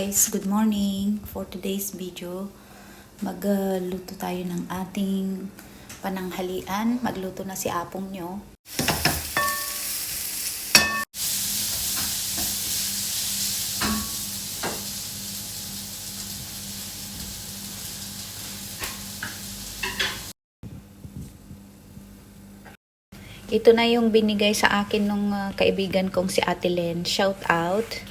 guys, good morning. For today's video, magluto tayo ng ating pananghalian. Magluto na si apong nyo. Ito na yung binigay sa akin nung ah, kaibigan kong si Ate Len. Shout out.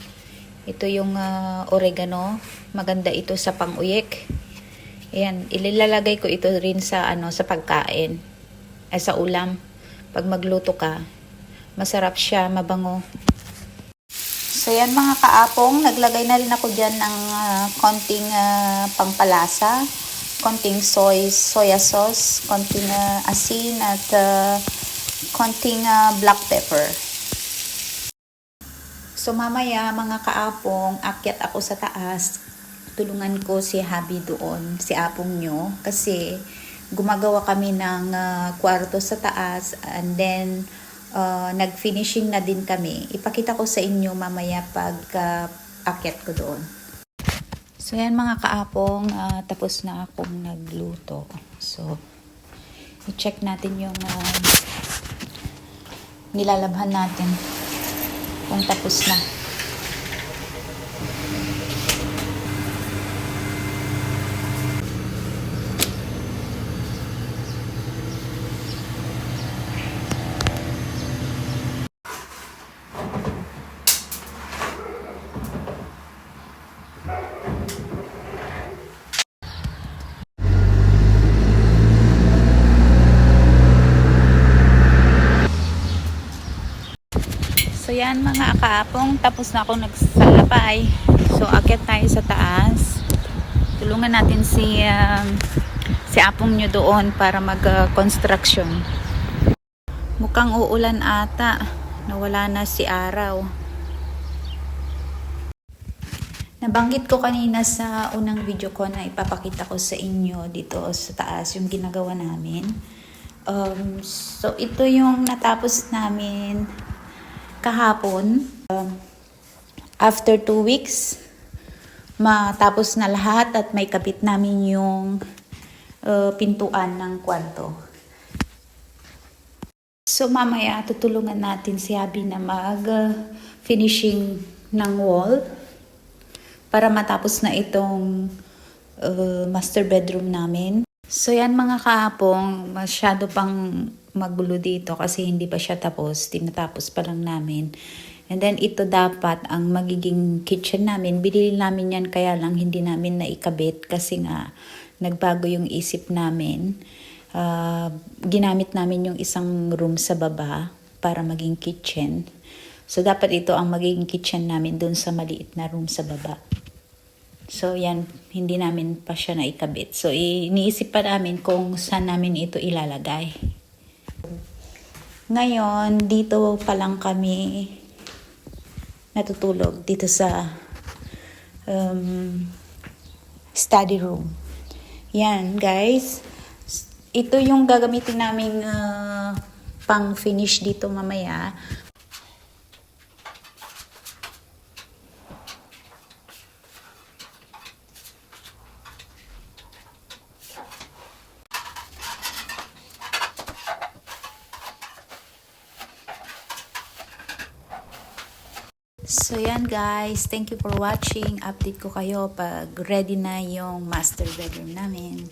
Ito yung ah, oregano. Maganda ito sa pang-uyek. Ayan, ililalagay ko ito rin sa ano sa pagkain. Ay sa ulam. Pag magluto ka, masarap siya, mabango. So yan mga kaapong, naglagay na rin ako dyan ng ah, konting ah, pangpalasa, konting soy, soya sauce, konting ah, asin at ah, konting ah, black pepper. So mamaya mga kaapong, akyat ako sa taas. Tulungan ko si Habi doon, si apong nyo. Kasi gumagawa kami ng ah, kwarto sa taas and then uh, nag-finishing na din kami. Ipakita ko sa inyo mamaya pag ah, akyat ko doon. So yan mga kaapong, ah, tapos na akong nagluto. So, i-check natin yung ah, nilalabhan natin kung tapos na. So yan mga kaapong, tapos na ako nagsalapay. So akyat tayo sa taas. Tulungan natin si um, si apong nyo doon para mag-construction. Mukhang uulan ata. Nawala na si araw. Nabanggit ko kanina sa unang video ko na ipapakita ko sa inyo dito sa taas yung ginagawa namin. Um, so ito yung natapos namin kahapon. Um, after two weeks, matapos na lahat at may kapit namin yung uh, pintuan ng kwarto. So mamaya tutulungan natin si Abby na mag-finishing ng wall para matapos na itong uh, master bedroom namin. So yan mga kaapong, masyado pang magulo dito kasi hindi pa siya tapos, tinatapos pa lang namin. And then ito dapat ang magiging kitchen namin. Binili namin yan kaya lang hindi namin naikabit kasi nga nagbago yung isip namin. Uh, ginamit namin yung isang room sa baba para maging kitchen. So dapat ito ang magiging kitchen namin dun sa maliit na room sa baba. So yan, hindi namin pa siya naikabit. So iniisip pa namin kung saan namin ito ilalagay. Ngayon, dito pa lang kami natutulog dito sa um, study room. Yan, guys. Ito yung gagamitin naming uh, pang-finish dito mamaya. So yan guys, thank you for watching. Update ko kayo pag ready na yung master bedroom namin.